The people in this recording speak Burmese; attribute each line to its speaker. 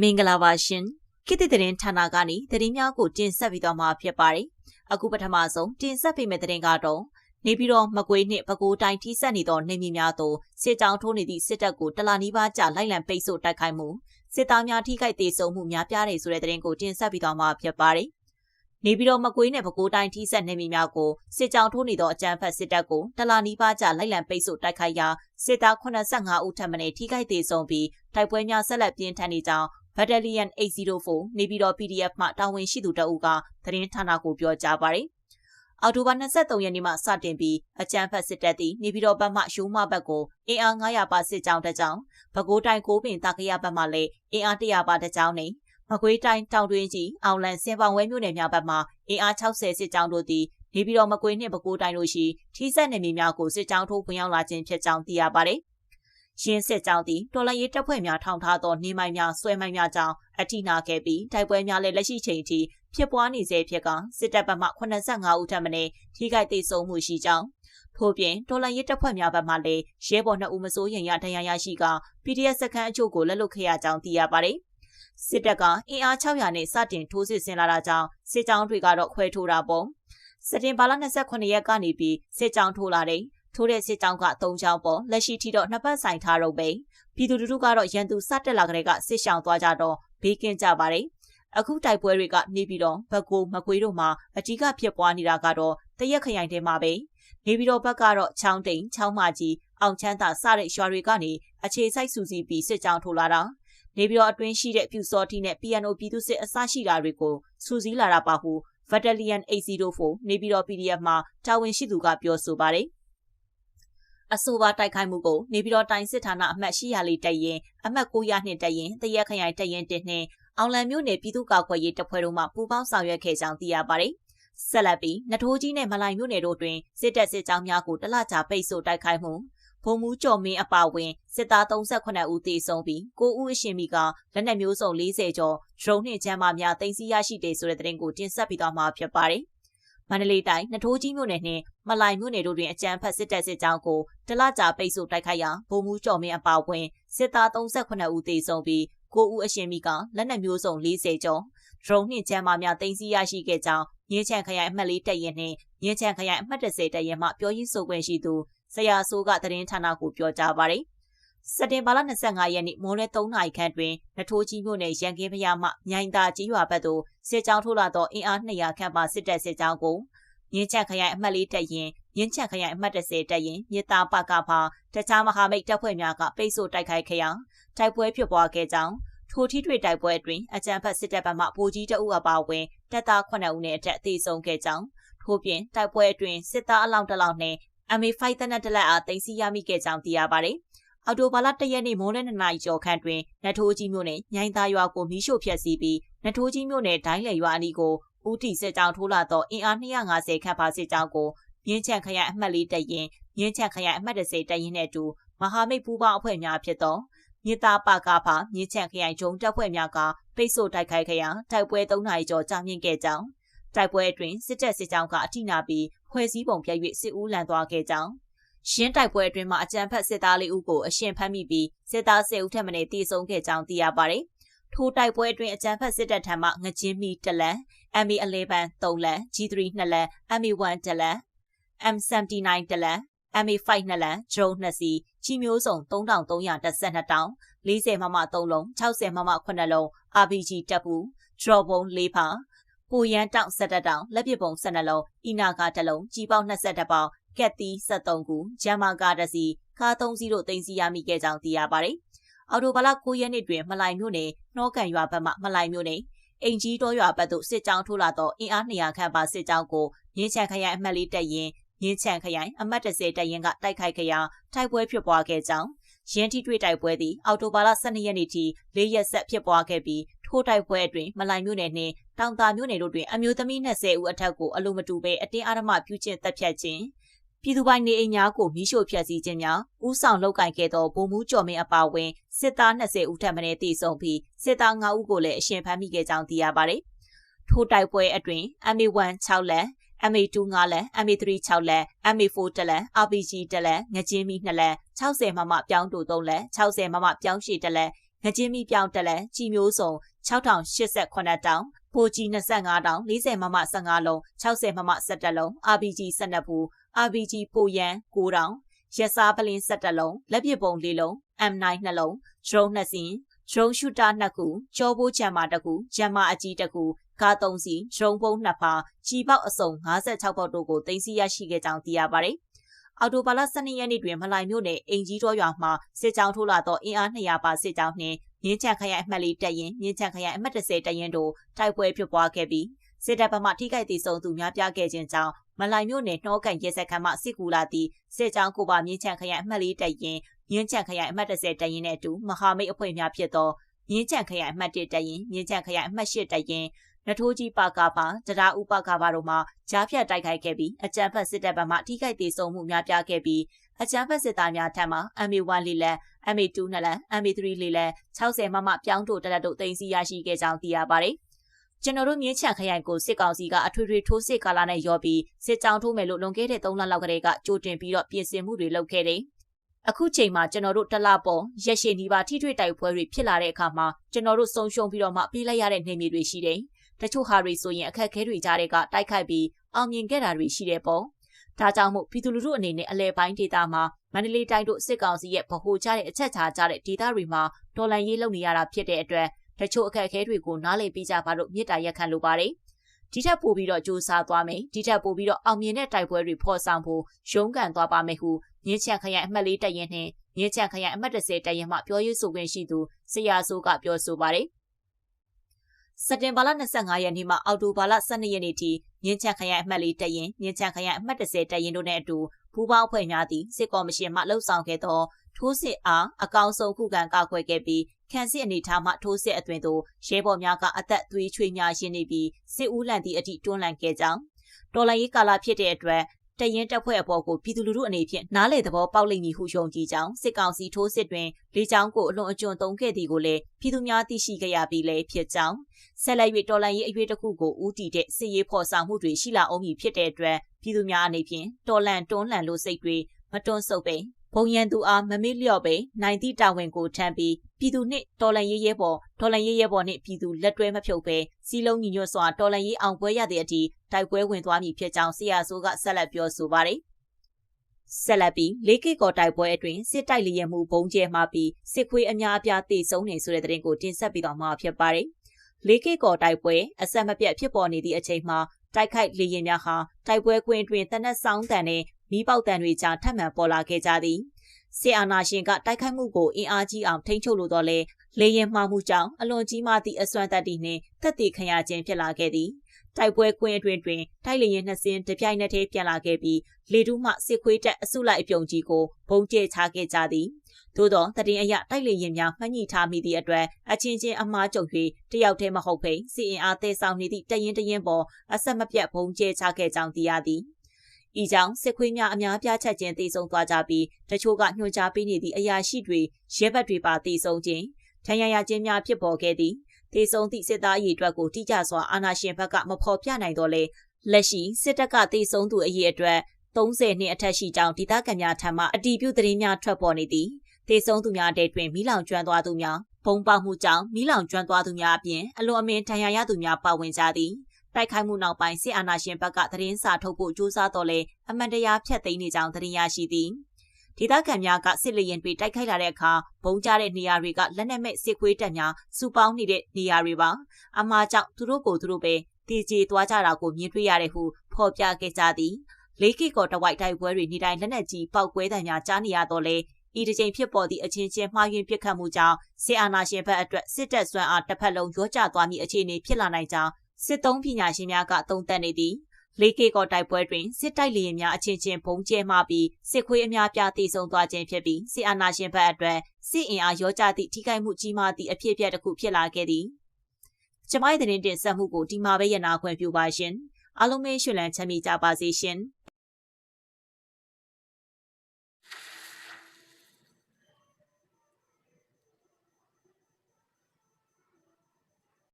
Speaker 1: မင်္ဂလာပါရှင်ခေတ်သစ်သတင်းဌာနကနေသတင်းများကိုတင်ဆက်ပေးသွားမှာဖြစ်ပါတယ်အခုပထမဆုံးတင်ဆက်ပေးမယ့်သတင်းကတော့နေပြည်တော်မကွေးနှင့်ပဲခူးတိုင်းထိစပ်နေသောနေမြေများသို့စစ်ကြောင်းထိုးနေသည့်စစ်တပ်ကိုတလာနီးပါးကြာလိုက်လံပိတ်ဆို့တိုက်ခိုက်မှုစစ်သားများထိခိုက်ဒေဆုံးမှုများပြားတယ်ဆိုတဲ့သတင်းကိုတင်ဆက်ပေးသွားမှာဖြစ်ပါတယ်နေပြည်တော်မကွေးနဲ့ပဲခူးတိုင်းထိစပ်နေမြေများကိုစစ်ကြောင်းထိုးနေသောအကြမ်းဖက်စစ်တပ်ကိုတလာနီးပါးကြာလိုက်လံပိတ်ဆို့တိုက်ခိုက်ရာစစ်သား85ဦးထပ်မံထိခိုက်ဒေဆုံးပြီးတိုက်ပွဲများဆက်လက်ပြင်းထန်နေကြောင်း Battalion 804နေပြည်တော် PDF မှတာဝန်ရှိသူတအုပ်ကသတင်းဌာနကိုပြောကြားပါတယ်။အော်တိုဘာ23ရက်နေ့မှစတင်ပြီးအကြမ်းဖက်စစ်တပ်သည်နေပြည်တော်ဘက်မှရှိုးမဘက်ကိုအင်အား900ပါစစ်ကြောင်းတစ်ကြောင်းပဲခူးတိုင်းကိုပင်တာကရဘက်မှလည်းအင်အား100ပါတစ်ကြောင်းနဲ့မကွေးတိုင်းတောင်တွင်းကြီးအောင်လန်စင်ပောင်ဝဲမြို့နယ်များဘက်မှအင်အား60စစ်ကြောင်းတို့သည်နေပြည်တော်မကွေးနှင့်ပဲခူးတိုင်းတို့ရှိထိစက်နေမြေများကိုစစ်ကြောင်းထိုးဝင်ရောက်လာခြင်းဖြစ်ကြောင်းသိရပါတယ်။ ရင်းစစ်ကြောင်းသည်တော်လရေးတပ်ဖွဲ့များထောင်ထားသောနေမိုင်များဆွဲမိုင်များကြောင့်အထိနာခဲ့ပြီးတိုက်ပွဲများလည်းလက်ရှိချိန်ထိဖြစ်ပွားနေစေဖြစ်ကစစ်တပ်ဘက်မှ85ဦးထပ်မံထိခိုက်ဒေဆုံးမှုရှိကြောင်းထို့ပြင်တော်လရေးတပ်ဖွဲ့များဘက်မှလည်းရဲဘော်2ဦးမစိုးရင်ရဒဏ်ရာရရှိက PDF စခန်းအချို့ကိုလက်လွတ်ခဲ့ရကြောင်းသိရပါတယ်။စစ်တပ်ကအင်အား600နဲ့စတင်ထိုးစစ်ဆင်လာတာကြောင့်စစ်ကြောင်းတွေကတော့ခွဲထိုးတာပေါ့။စက်တင်ဘာလ28ရက်ကနေပြီးစစ်ကြောင်းထိုးလာတဲ့ ထိုးတဲ့စစ်ကြောင်းက၃ချောင်းပေါ်လက်ရှိထိတော့နှစ်ပတ်ဆိုင်ထားတော့ပဲပြည်သူလူထုကတော့ရန်သူစတက်လာကြတဲ့ကစစ်ရှောင်သွားကြတော့ဘေးကင်းကြပါတယ်အခုတိုက်ပွဲတွေကနေပြီးတော့ဘက်ကိုမကွေးတို့မှာအကြီးကဖြစ်ပွားနေတာကတော့တရက်ခရိုင်ထဲမှာပဲနေပြီးတော့ဘက်ကတော့ချောင်းတိန်ချောင်းမကြီးအောင်ချမ်းသာစတဲ့ရွာတွေကနေအခြေစိုက်စုစည်းပြီးစစ်ကြောင်းထိုးလာတာနေပြီးတော့အတွင်းရှိတဲ့ပြူစောတိနဲ့ PNO ပြည်သူစစ်အစရှိတာတွေကိုစူးစီးလာတာပါဟု Battalion 804နေပြီးတော့ PDF မှာတာဝန်ရှိသူကပြောဆိုပါတယ် အဆိုပါတိုက်ခိုက်မှုကိုနေပြည်တော်တိုင်းစစ်ဌာနအမှတ်800လေးတပ်ရင်အမှတ်900နှစ်တပ်ရင်တရက်ခရိုင်တပ်ရင်1နှင့်အောင်လံမြို့နယ်ပြည်သူ့ကာကွယ်ရေးတပ်ဖွဲ့တို့မှပူးပေါင်းဆောင်ရွက်ခဲ့ကြောင်းသိရပါတယ်။ဆက်လက်ပြီးနထိုးကြီးနဲ့မလိုင်မြို့နယ်တို့တွင်စစ်တပ်စစ်ကြောင်းများကိုတလကြာပိတ်ဆို့တိုက်ခိုက်မှုဘုံမူးကျော်မင်းအပါဝင်စစ်သား38ဦးသေဆုံးပြီး9ဦးအရှင်မိကလက်နက်မျိုးစုံ40ကျော်ဒရုန်းနှင့်ချမ်းမာများတင်စီရရှိတယ်ဆိုတဲ့သတင်းကိုတင်ဆက်ပြီးသွားမှာဖြစ်ပါတယ်။ မန္တလေးတိုင်းနထိုးကြီးမြို့နယ်နှင့်မလိုင်မြို့နယ်တို့တွင်အကြမ်းဖက်စစ်တပ်စစ်ကြောင်းကိုတလကြာပိတ်ဆို့တိုက်ခိုက်ရာဗိုလ်မှူးကျော်မင်းအပါအဝင်စစ်သား38ဦးသေဆုံးပြီး9ဦးအရှင်မိကလက်နက်မျိုးစုံ40ကျော်ဒရုန်းနှင့်ကျမ်းမာများတင်စီရရှိခဲ့ကြောင်းရင်းချန်ခရိုင်အမှတ်လေးတပ်ရင်နှင့်ရင်းချန်ခရိုင်အမှတ်30တပ်ရင်မှပြောရေးဆိုခွင့်ရှိသူဆရာဆိုးကသတင်းဌာနကိုပြောကြားပါရယ် စက်တင်ဘာလ25ရက်နေ့မိုးရဲ3နာရီခန့်တွင်နထိုးကြီးမြို့နယ်ရန်ကင်းဖျားမှမြိုင်သာကြီးရွာဘက်သို့စစ်ကြောင်းထိုးလာသောအင်အား200ခန့်ပါစစ်တပ်စစ်ကြောင်းကိုမြင်းချက်ခရိုင်အမှတ်လေးတပ်ရင်မြင်းချက်ခရိုင်အမှတ်30တပ်ရင်မြေတာပကဖာတခြားမဟာမိတ်တပ်ဖွဲ့များကပိတ်ဆို့တိုက်ခိုက်ခဲ့ရာတိုက်ပွဲဖြစ်ပွားခဲ့ကြောင်းထိုထိတွေ့တိုက်ပွဲအတွင်းအကြမ်းဖက်စစ်တပ်ဘက်မှဗိုလ်ကြီးတအုပ်အပါအဝင်တပ်သား9ဦးနဲ့အထက်သေဆုံးခဲ့ကြောင်းထို့ပြင်တိုက်ပွဲအတွင်းစစ်သားအလောင်းတစ်လောင်းနဲ့ MA5 တနက်တလက်အားတင်စီရမိခဲ့ကြောင်းသိရပါတယ်။ အော်တိုဘာလ၁ရက်နေ့မိုးလယ်၂နာရီကျော်ခန့်တွင်နထိုးကြီးမြို့နယ်ညိုင်သာရွာကိုမီးရှို့ဖျက်ဆီးပြီးနထိုးကြီးမြို့နယ်ဒိုင်းလယ်ရွာအနီးကိုဦးတီစစ်ကြောင်းထိုးလာသောအင်အား250ခန့်ပါစစ်ကြောင်းကိုမြင်းချန်ခရိုင်အမှတ်၄တပ်ရင်မြင်းချန်ခရိုင်အမှတ်30တပ်ရင်နဲ့အတူမဟာမိတ်ပူးပေါင်းအဖွဲ့များဖြစ်သောမြေသားပကဖမြင်းချန်ခရိုင်ဂျုံတပ်ဖွဲ့များကပိတ်ဆို့တိုက်ခိုက်ခဲ့ရာတိုက်ပွဲ3နာရီကျော်ကြာမြင့်ခဲ့ကြောင်းတိုက်ပွဲအတွင်းစစ်တပ်စစ်ကြောင်းကအထိနာပြီးဖွဲ့စည်းပုံပြည့်၍စစ်ဦးလန်သွားခဲ့ကြောင်း ရှင်းတိုက်ပွဲအတွင်းမှာအကြမ်းဖက်စစ်သားလေးဦးကိုအရှင်ဖမ်းမိပြီးစစ်သား10ဦးထက်မနည်းတေဆုံးခဲ့ကြောင်းသိရပါတယ်ထိုတိုက်ပွဲအတွင်းအကြမ်းဖက်စစ်တပ်ထံမှငကြင်းမီတလန် MA11 3လန် G3 2လန် MA1 တလန် M79 တလန် MA5 2လန်ဂျုံ2စီချီမျိုးစုံ3312တောင်40မမ3လုံး60မမ9လုံး RPG တပ်ပူ drop ပုံ4ဖာပူရန်တောင်17တောင်လက်ပစ်ပုံ12လုံးအီနာကာ1လုံးကြီးပေါင်း22ပေါင် ကက်တီ73ခုဂျမ်မာကာ1စီကား3စီတို့တင်စီရမိခဲ့ကြောင်းသိရပါတယ်အော်တိုဘာလ9ရက်နေ့တွင်မလိုင်မြို့နယ်နှောကန်ရွာဘက်မှမလိုင်မြို့နယ်အင်ကြီးတော်ရွာဘက်သို့စစ်ကြောင်းထိုးလာသောအင်အား200ခန့်ပါစစ်ကြောင်းကိုမြင်းချန်ခရိုင်အမှတ်လေးတပ်ရင်မြင်းချန်ခရိုင်အမှတ်30တပ်ရင်ကတိုက်ခိုက်ခဲ့ရာတိုက်ပွဲဖြစ်ပွားခဲ့ကြောင်းရင်းထိတွေ့တိုက်ပွဲသည်အော်တိုဘာလ12ရက်နေ့ထိ၄ရက်ဆက်ဖြစ်ပွားခဲ့ပြီးထိုးတိုက်ပွဲအတွင်းမလိုင်မြို့နယ်နှင့်တောင်တာမြို့နယ်တို့တွင်အမျိုးသမီး20ဦးအထက်ကိုအလိုမတူဘဲအတင်းအဓမ္မပြုကျင့်တပ်ဖြတ်ခြင်း ပြည်သူပိုင်နေအိမ်များကိုမိရှို့ဖျက်ဆီးခြင်းများဥဆောင်လုပ်ကင်ခဲ့သောဗိုလ်မှူးကျော်မင်းအပါအဝင်စစ်သား20ဦးထပ်မံတည်ဆုံပြီးစစ်သား9ဦးကိုလည်းအရှင်ဖမ်းမိခဲ့ကြောင်းသိရပါတယ်။ထိုတိုက်ပွဲအတွင်း MA1 6လက် MA2 5လက် MA3 6လက် MA4 တလက် RPG တလက်ငကြင်းမီ2လက်60မမပြောင်းတူ3လက်60မမပြောင်းရှည်တလက်ငကြင်းမီပြောင်းတက်လက်ကြီးမျိုးစုံ6088တောင်ပိုကြီး25တောင်40မမ15လုံး60မမ17လုံး RPG 12ဘူး RPG ပိုရန်9တောင်ရက်စားပလင်း17လုံးလက်ပစ်ပုံ၄လုံး M9 2လုံး drone 2စင်း drone shooter 2ခုကြောပိုးချမ်းမာ1ခုဂျမ်မာအကြီး1ခုကား3စီး drone ပုံ2ဖာကြီးပေါက်အစုံ56ပေါက်တို့ကိုတင်စီရရှိခဲ့ကြောင်းသိရပါတယ်။အော်တိုဘာလ12ရက်နေ့တွင်မလိုင်မြို့နယ်အင်ကြီးတော်ရွာမှစစ်ကြောင်းထိုးလာသောအင်အား200ပါစစ်ကြောင်းနှင့်မြင်းချန်ခရိုင်အမှတ်လေးတပ်ရင်မြင်းချန်ခရိုင်အမှတ်30တပ်ရင်တို့တိုက်ပွဲဖြစ်ပွားခဲ့ပြီးစစ်တပ်ဘက်မှထိခိုက်ဒေဆုံးသူများပြားခဲ့ခြင်းကြောင့် မလိုင်မြို့နယ်နှောကန်ရဲစခန်းမှစစ်ကူလာသည့်စစ်ကြောင်းကိုပါမြင်းချန်ခရိုင်အမှတ်လေးတပ်ရင်မြင်းချန်ခရိုင်အမှတ်30တပ်ရင်နဲ့အတူမဟာမိတ်အဖွဲ့များဖြစ်သောမြင်းချန်ခရိုင်အမှတ်1တပ်ရင်မြင်းချန်ခရိုင်အမှတ်8တပ်ရင်နထိုးကြီးပါကာပါတရားဥပကာပါတို့မှကြားဖြတ်တိုက်ခိုက်ခဲ့ပြီးအကြမ်းဖက်စစ်တပ်ဘက်မှထိခိုက်ဒေဆုံးမှုများပြားခဲ့ပြီးအကြမ်းဖက်စစ်သားများထံမှ MA1 လေးလက် MA2 နှစ်လက် MA3 လေးလက်60မမပြောင်းတို့တရက်တို့တင်စီရရှိခဲ့ကြောင်းသိရပါတယ်။ ကျွန်တော်တို့မြင်းချံခရိုင်ကိုစစ်ကောင်စီကအထွေထွေထိုးစစ်ကာလနဲ့ရောပြီးစစ်ကြောင်းထိုးမယ်လို့လွန်ခဲ့တဲ့3လလောက်ကလေးကကြိုတင်ပြီးတော့ပြင်ဆင်မှုတွေလုပ်ခဲ့တယ်။အခုချိန်မှာကျွန်တော်တို့တလပေါ်ရက်ရှည်နီးပါထိထွေတိုက်ပွဲတွေဖြစ်လာတဲ့အခါမှာကျွန်တော်တို့ဆုံးရှုံးပြီးတော့မှပြေးလိုက်ရတဲ့နေမြေတွေရှိတယ်။တချို့ဟာတွေဆိုရင်အခက်အခဲတွေကြားတဲ့ကတိုက်ခိုက်ပြီးအောင်မြင်ခဲ့တာတွေရှိတယ်ပေါ့။ဒါကြောင့်မို့ပြည်သူလူထုအနေနဲ့အလဲပိုင်းဒေသမှာမန္တလေးတိုင်းတို့စစ်ကောင်စီရဲ့ဗဟိုချတဲ့အချက်ချာကြတဲ့ဒေသတွေမှာတော်လန်ရေးလုပ်နေရတာဖြစ်တဲ့အတွက် တချို့အခက်အခဲတွေကိုနားလည်ပေးကြပါလို့မြစ်တာရက်ခံလိုပါတယ်။ဒီထက်ပိုပြီးတော့စူးစမ်းသွားမယ်ဒီထက်ပိုပြီးတော့အောင်မြင်တဲ့တိုက်ပွဲတွေဖော်ဆောင်ဖို့ရုန်းကန်သွားပါမယ်ဟုမြင်းချန်ခရိုင်အမှတ်လေးတရင်နှင့်မြင်းချန်ခရိုင်အမှတ်30တရင်မှပြောရေးဆိုခွင့်ရှိသူဆရာဆိုးကပြောဆိုပါတယ်။စက်တင်ဘာလ25ရက်နေ့မှအောက်တိုဘာလ12ရက်နေ့ထိမြင်းချန်ခရိုင်အမှတ်လေးတရင်မြင်းချန်ခရိုင်အမှတ်30တရင်တို့နဲ့အတူပူးပေါင်းဖွဲ့များသည့်စစ်ကော်မရှင်မှလှုပ်ဆောင်ခဲ့သောထိုးစစ်အားအကောင်ဆုံးခုခံကာကွယ်ခဲ့ပြီး ခန့်စစ်အနေထားမှထိုးစစ်အသွင်သို့ရဲဘော်များကအသက်သွေးချွေးများရင်းနေပြီးစစ်ဦးလန့်သည့်အထိတွန်းလှန်ခဲ့ကြောင်းတော်လိုင်းရေးကာလဖြစ်တဲ့အတွက်တရင်တပ်ဖွဲ့အပေါ်ကိုပြည်သူလူထုအနေဖြင့်နားလေသဘောပေါက်လိမ့်မည်ဟုယုံကြည်ကြောင်းစစ်ကောင်စီထိုးစစ်တွင်လေကြောင်းကိုအလွန်အကျွံသုံးခဲ့သည်ကိုလည်းပြည်သူများသိရှိကြရပြီးလည်းဖြစ်ကြောင်းဆက်လက်၍တော်လန်ရေးအရေးတစ်ခုကိုဦးတည်တဲ့စစ်ရေးဖော်ဆောင်မှုတွေရှိလာအောင်မည်ဖြစ်တဲ့အတွက်ပြည်သူများအနေဖြင့်တော်လန်တွန်းလှန်လို့စိတ်တွေမတွန်းဆုပ်ပဲ ဘုံရန်သူအားမမေ့လျော့ပဲနိုင်သည့်တာဝန်ကိုထမ်းပြီးပြည်သူနှင့်တော်လန်ရေးရဲဘော်တော်လန်ရေးရဲဘော်နှင့်ပြည်သူလက်တွဲမဖြုတ်ပဲစီလုံးညီညွတ်စွာတော်လန်ရေးအောင်ပွဲရတဲ့အထိတိုက်ပွဲဝင်သွားမည်ဖြစ်ကြောင်းဆရာဆိုးကဆက်လက်ပြောဆိုပါတယ်ဆက်လက်ပြီးလေးကီကော်တိုက်ပွဲအတွင်းစစ်တိုက်လျက်မှုဘုံကျဲမှပြီးစစ်ခွေးအများအပြားတေဆုံးနေဆိုတဲ့သတင်းကိုတင်ဆက်ပြီးတော့မှာဖြစ်ပါတယ်။လေးကီကော်တိုက်ပွဲအဆက်မပြတ်ဖြစ်ပေါ်နေသည့်အချိန်မှာတိုက်ခိုက်လေရင်များဟာတိုက်ပွဲခွင်တွင်တနက်ဆောင်တန်နဲ့ မိပေါက်တန်တွေကြားထပ်မံပေါ်လာခဲ့ကြသည်စစ်အာဏာရှင်ကတိုက်ခိုက်မှုကိုအင်အားကြီးအောင်ထိန်းချုပ်လိုတော့လဲလေရင်မှားမှုကြောင့်အလွန်ကြီးမားသည့်အစွမ်းတတ္တိနှင့်တက်တည်ခံရခြင်းဖြစ်လာခဲ့သည်တိုက်ပွဲကွင်းအတွင်းတွင်တိုက်လေရင်နှစ်စင်းတပြိုင်နက်တည်းပြန်လာခဲ့ပြီးလေတူးမှစစ်ခွေးတက်အစုလိုက်အပြုံကြီးကိုဘုံကျဲချခဲ့ကြသည်သို့သောတရင်အရတိုက်လေရင်များမှတ်ညှိထားမိသည့်အတွက်အချင်းချင်းအမားကြုံ၍တယောက်တည်းမဟုတ်ဘဲစီအင်အားသေးဆောင်နေသည့်တရင်တရင်ပေါ်အဆက်မပြတ်ဘုံကျဲချခဲ့ကြောင်းသိရသည် ဤကြောင့်စစ်ခွေးများအများပြားချက်ချင်းတည်ဆုံသွားကြပြီးတချို့ကညွှန်ကြားပေးနေသည့်အရာရှိတွေရဲဘက်တွေပါတည်ဆုံခြင်းထံရရခြင်းများဖြစ်ပေါ်ခဲ့သည်တည်ဆုံသည့်စစ်သားအရေးအတွက်ကိုတိကျစွာအာဏာရှင်ဘက်ကမဖော်ပြနိုင်တော့လေလက်ရှိစစ်တပ်ကတည်ဆုံသူအရေးအတွက်30နှစ်အထက်ရှိကြောင်းဒေသခံများထံမှအတီးပြုသတင်းများထွက်ပေါ်နေသည်သေဆုံးသူများတဲ့တွင်မိလောင်ကျွမ်းသွားသူများဘုံပေါမှုကြောင့်မိလောင်ကျွမ်းသွားသူများအပြင်အလွန်အမင်းထံရရသူများပါဝင်ကြသည် တိုက်ခိုက်မှုနောက်ပိုင်းစစ်အာဏာရှင်ဘက်ကသတင်းစာထုတ်ဖို့ကြိုးစားတော့လဲအမှန်တရားဖျက်သိမ်းနေကြောင်းသတင်းရရှိသည်ဒေသခံများကစစ်လေရင်တွေတိုက်ခိုက်လာတဲ့အခါဘုံကျတဲ့နေရာတွေကလက်နက်မဲ့စစ်ခွေးတပ်များစုပေါင်းနေတဲ့နေရာတွေပါအမှားကြောင့်သူတို့ကိုသူတို့ပဲတည်ကြည်သွားကြတာကိုမြင်တွေ့ရတယ်ဟုဖော်ပြခဲ့ကြသည်လေးကီကောတဝိုက်တိုက်ပွဲတွေနေတိုင်းလက်နက်ကြီးပောက်ကွဲတံများကြားနေရတော့လဲဤတစ်ချိန်ဖြစ်ပေါ်သည့်အချင်းချင်းမှားယွင်းပစ်ခတ်မှုကြောင့်စစ်အာဏာရှင်ဘက်အတွက်စစ်တပ်စွမ်းအားတစ်ဖက်လုံးရောကျသွားမည့်အခြေအနေဖြစ်လာနိုင်ကြောင်း စစ်သုံးပညာရှင်များကသုံးသပ်နေသည်လေးကေကောတိုက်ပွဲတွင်စစ်တိုက်လျင်များအချင်းချင်းဘုံကျဲမှပြီးစစ်ခွေးအများပြားတည်ဆုံသွားခြင်းဖြစ်ပြီးစစ်အာဏာရှင်ဘက်အတွက်စစ်အင်အားရောကြသည့်ထိခိုက်မှုကြီးမားသည့်အဖြစ်အပျက်တစ်ခုဖြစ်လာခဲ့သည်ကျမရဲ့တင်တင်ဆက်မှုကိုဒီမှာပဲရနာခွင့်ပြုပါရှင်အားလုံးပဲရှင်လန်းချမ်းမြေကြပါစေရှင်